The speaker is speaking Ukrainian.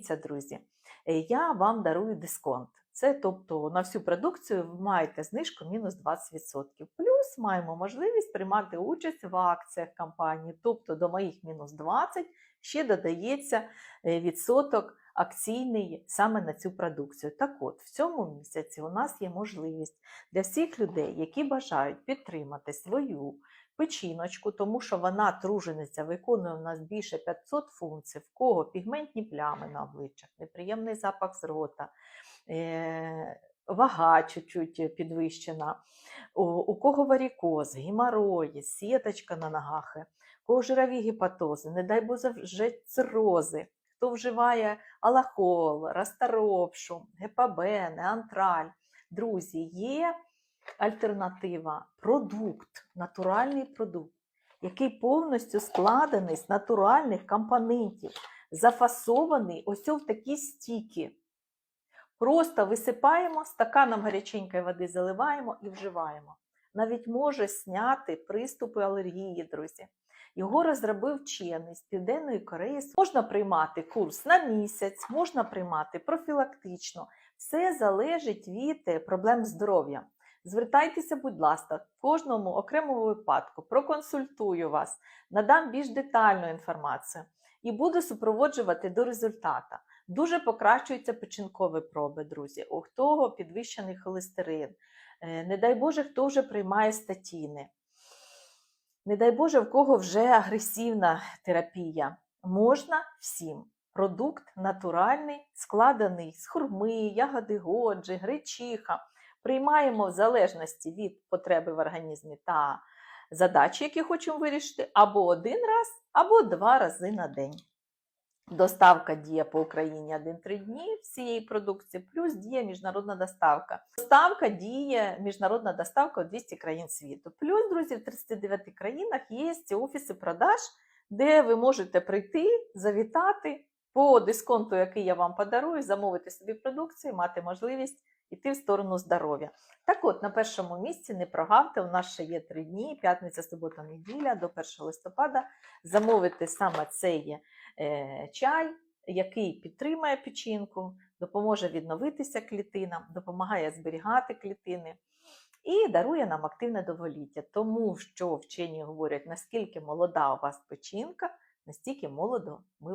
Це, друзі, е, я вам дарую дисконт. Це тобто на всю продукцію ви маєте знижку мінус 20%. Плюс маємо можливість приймати участь в акціях компанії, тобто до моїх мінус 20 ще додається е, відсоток акційний саме на цю продукцію. Так от, в цьому місяці у нас є можливість для всіх людей, які бажають підтримати свою печіночку, тому що вона тружениця виконує у нас більше 500 функцій, в кого пігментні плями на обличчях, неприємний запах з рота, е, вага чуть-чуть підвищена, у, кого варікоз, геморої, сіточка на ногах, у кого жирові гепатози, не дай Боже вже цирози, хто вживає алахол, расторопшу, гепабен, антраль. Друзі, є альтернатива, продукт, натуральний продукт, який повністю складений з натуральних компонентів, зафасований ось в такі стіки. Просто висипаємо, стаканом гаряченької води заливаємо і вживаємо. Навіть може зняти приступи алергії, друзі. Його розробив вчений з Південної Кореї. Можна приймати курс на місяць, можна приймати профілактично. Все залежить від е, проблем здоров'я. Звертайтеся, будь ласка, в кожному окремому випадку проконсультую вас, надам більш детальну інформацію і буду супроводжувати до результата. Дуже покращуються печінкові проби, друзі. У хто підвищений холестерин, Е, не дай Боже, хто вже приймає статіни. Не дай Боже, в кого вже агресивна терапія. Можна всім. Продукт натуральний, складений з хурми, ягоди годжі, гречиха. Приймаємо в залежності від потреби в організмі та задачі, які хочемо вирішити, або один раз, або два рази на день. Доставка діє по Україні 1-3 дні всієї продукції, плюс діє міжнародна доставка. Доставка діє міжнародна доставка у 200 країн світу. Плюс, друзі, в 39 країнах є офіси продаж, де ви можете прийти, завітати по дисконту, який я вам подарую, замовити собі продукцію, мати можливість йти в сторону здоров'я. Так от, на першому місці не прогавте, у нас ще є 3 дні, п'ятниця, субота, неділя до 1 листопада. Замовити саме цей е, чай, який підтримує печінку, допоможе відновитися клітинам, допомагає зберігати клітини і дарує нам активне довголіття. Тому що вчені говорять, наскільки молода у вас печінка, настільки молодо ми